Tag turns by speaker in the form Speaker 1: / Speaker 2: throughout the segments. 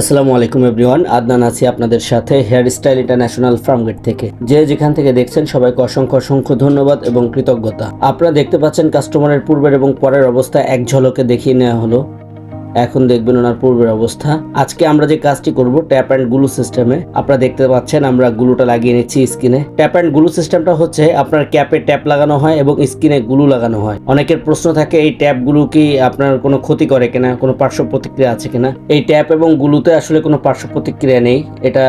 Speaker 1: আসসালামু আলাইকুম এভরিওয়ান, আদনান আছি আপনাদের সাথে হেয়ার স্টাইল ইন্টারন্যাশনাল ফার্মগেট থেকে। যে যেখান থেকে দেখছেন, সবাইকে অসংখ্য অসংখ্য ধন্যবাদ এবং কৃতজ্ঞতা। আপনারা দেখতে পাচ্ছেন কাস্টমারের পূর্বের এবং পরের অবস্থা, এক ঝলকে দেখিয়ে নেওয়া হলো। এখন দেখবেন ওনার পূর্বের অবস্থা। আজকে আমরা যে কাজটি করব ট্যাপ অ্যান্ড গ্লু সিস্টেমে আপনারা দেখতে পাচ্ছেন আমরা গ্লুটা লাগিয়ে নিচ্ছি স্কিনে ট্যাপ অ্যান্ড গ্লু সিস্টেমটা হচ্ছে আপনার ক্যাপে ট্যাপ লাগানো হয় এবং স্কিনে গ্লু লাগানো হয়। অনেকের প্রশ্ন থাকে, এই ট্যাপগুলো কি আপনার কোনো ক্ষতি করে কিনা, কোনো পার্শ্ব প্রতিক্রিয়া আছে কিনা? এই ট্যাপ এবং গ্লুতে আসলে কোনো পার্শ্ব প্রতিক্রিয়া নেই। এটা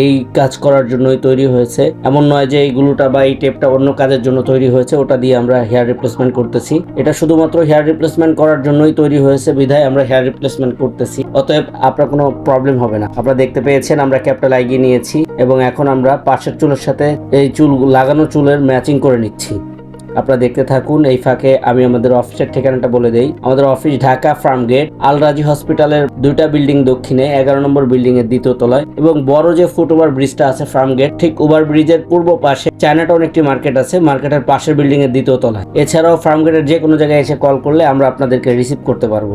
Speaker 1: এই কাজ করার জন্যই তৈরি হয়েছে। এমন নয় যে এই গ্লুটা বা এই টেপটা অন্য কাজের জন্য তৈরি হয়েছে, ওটা দিয়ে আমরা হেয়ার রিপ্লেসমেন্ট করতেছি। এটা শুধুমাত্র হেয়ার রিপ্লেসমেন্ট করার জন্যই তৈরি হয়েছে, বিধায় আমরা হেয়ার রিপ্লেসমেন্ট করতেছি, অতএব আপনার কোনো প্রবলেম হবে না। আপনারা দেখতে পেয়েছেন, আমরা ক্যাপটা লাগিয়ে নিয়েছি এবং এখন আমরা পাশের চুলের সাথে এই চুল, লাগানো চুলের ম্যাচিং করে নিচ্ছি। আপনারা দেখতে থাকুন, এই ফাঁকে আমি আমাদের অফিসের ঠিকানাটা বলে দেই। আমাদের office Dhaka farm gate Al Razi হসপিটালের দুইটা বিল্ডিং দক্ষিণে, এগারো নম্বর বিল্ডিং এর দ্বিতীয় তলায় এবং বড় যে ফুট ওভার ব্রিজটা আছে ফার্ম গেট ঠিক ওভার ব্রিজের পূর্ব পাশে চায়নাটাউন একটি মার্কেট আছে মার্কেটের পাশের বিল্ডিং এর দ্বিতীয় তলায়। এছাড়াও ফার্ম গেটের যে কোনো জায়গায় এসে কল করলে আমরা আপনাদেরকে রিসিভ করতে পারব।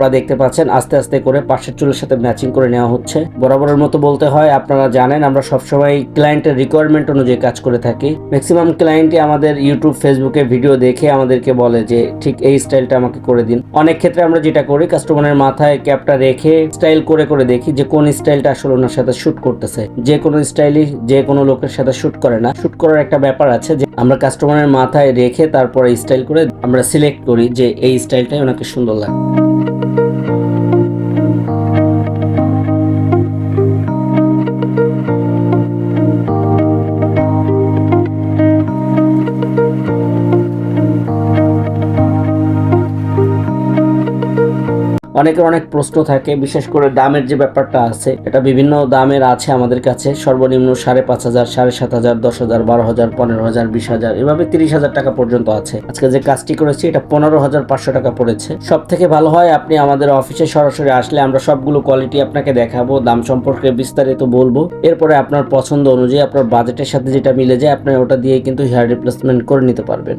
Speaker 1: আপনারা দেখতে পাচ্ছেন, আস্তে আস্তে করে পাশের চুলের সাথে ম্যাচিং করে নেওয়া হচ্ছে। বরাবরের মতো বলতে হয়, আপনারা জানেন, আমরা সবসময় ক্লায়েন্টের রিকোয়ারমেন্ট অনুযায়ী কাজ করে থাকি। ম্যাক্সিমাম ক্লায়েন্টই আমাদের ইউটিউব ফেসবুকে ভিডিও দেখে আমাদেরকে বলে যে, ঠিক এই স্টাইলটা আমাকে করে দিন। অনেক ক্ষেত্রে আমরা যেটা করি কাস্টমারের মাথায় ক্যাপটা রেখে স্টাইল করে করে দেখি যে, কোন স্টাইলটা আসলে ওনার সাথে শুট করতেছে। যে কোনো স্টাইলই যে কোনো লোকের সাথে শুট করে না। শুট করার একটা ব্যাপার আছে যে, আমরা কাস্টমারের মাথায় রেখে তারপরে স্টাইল করে আমরা সিলেক্ট করি যে, এই স্টাইলটাই ওনাকে সুন্দর লাগে অনেকের অনেক প্রশ্ন থাকে, বিশেষ করে দামের যে ব্যাপারটা আছে, এটা বিভিন্ন দামের আছে আমাদের কাছে। সর্বনিম্ন সাড়ে পাঁচ হাজার, সাড়ে সাত হাজার, দশ হাজার, বারো হাজার, পনেরো হাজার, বিশ হাজার, এভাবে তিরিশ হাজার টাকা পর্যন্ত আছে। আজকে যে কাজটি করেছি, এটা পনেরো হাজার পাঁচশো টাকা পড়েছে। সব থেকে ভালো হয়, আপনি আমাদের অফিসে সরাসরি আসলে আমরা সবগুলো কোয়ালিটি আপনাকে দেখাবো, দাম সম্পর্কে বিস্তারিত বলব। এরপরে আপনার পছন্দ অনুযায়ী, আপনার বাজেটের সাথে যেটা মিলে যায়, আপনি ওটা দিয়ে কিন্তু হেয়ার রিপ্লেসমেন্ট করে নিতে পারবেন।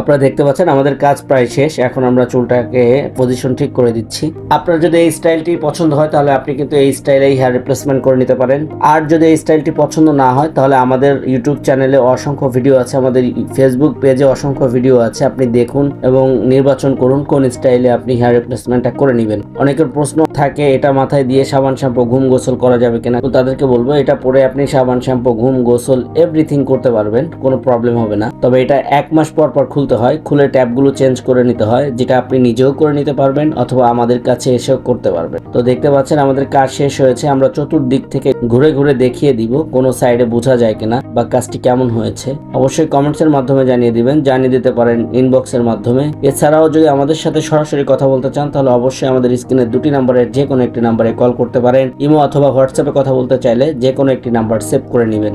Speaker 1: আপনারা দেখতে পাচ্ছেন, আমাদের কাজ প্রায় শেষ। এখন আমরা চুলটাকে পজিশন ঠিক করে দিচ্ছি। আপনার যদি এই স্টাইলটি পছন্দ হয়, তাহলে আপনি কিন্তু এই স্টাইলেই হেয়ার রিপ্লেসমেন্ট করে নিতে পারেন। আর যদি এই স্টাইলটি পছন্দ না হয়, তাহলে আমাদের ইউটিউব চ্যানেলে অসংখ্য ভিডিও আছে, আমাদের ফেসবুক পেজে অসংখ্য ভিডিও আছে। আপনি দেখুন এবং নির্বাচন করুন কোন স্টাইলে আপনি হেয়ার রিপ্লেসমেন্টটা করে নেবেন। অনেকের প্রশ্ন থাকে, এটা মাথায় দিয়ে সাবান শ্যাম্পু, ঘুম গোসল করা যাবে কিনা? তো তাদেরকে বলব, এটা পরে আপনি সাবান, শ্যাম্পু, ঘুম, গোসল এভরিথিং করতে পারবেন, কোনো প্রবলেম হবে না। তবে এটা এক মাস পর পর খুলতে হয়, খুলে ট্যাপগুলো চেঞ্জ করে নিতে হয়, যেটা আপনি নিজেও করে নিতে পারবেন অথবা আমাদের কাছে এসেও করতে পারবেন। তো দেখতে পাচ্ছেন আমাদের কাজ শেষ হয়েছে, আমরা চতুর্দিক থেকে ঘুরে ঘুরে দেখিয়ে দিব কোনো সাইডে বোঝা যায় কিনা বা কাজটি কেমন হয়েছে। অবশ্যই কমেন্টসের মাধ্যমে জানিয়ে দিবেন, জানিয়ে দিতে পারেন ইনবক্সের মাধ্যমে। এছাড়াও যদি আমাদের সাথে সরাসরি কথা বলতে চান, তাহলে অবশ্যই আমাদের স্ক্রিনের দুটি নাম্বারের যে কোনো একটি নাম্বারে কল করতে পারেন, ইমো অথবা হোয়াটসঅ্যাপে কথা বলতে চাইলে যে কোনো একটি নাম্বার সেভ করে নেবেন।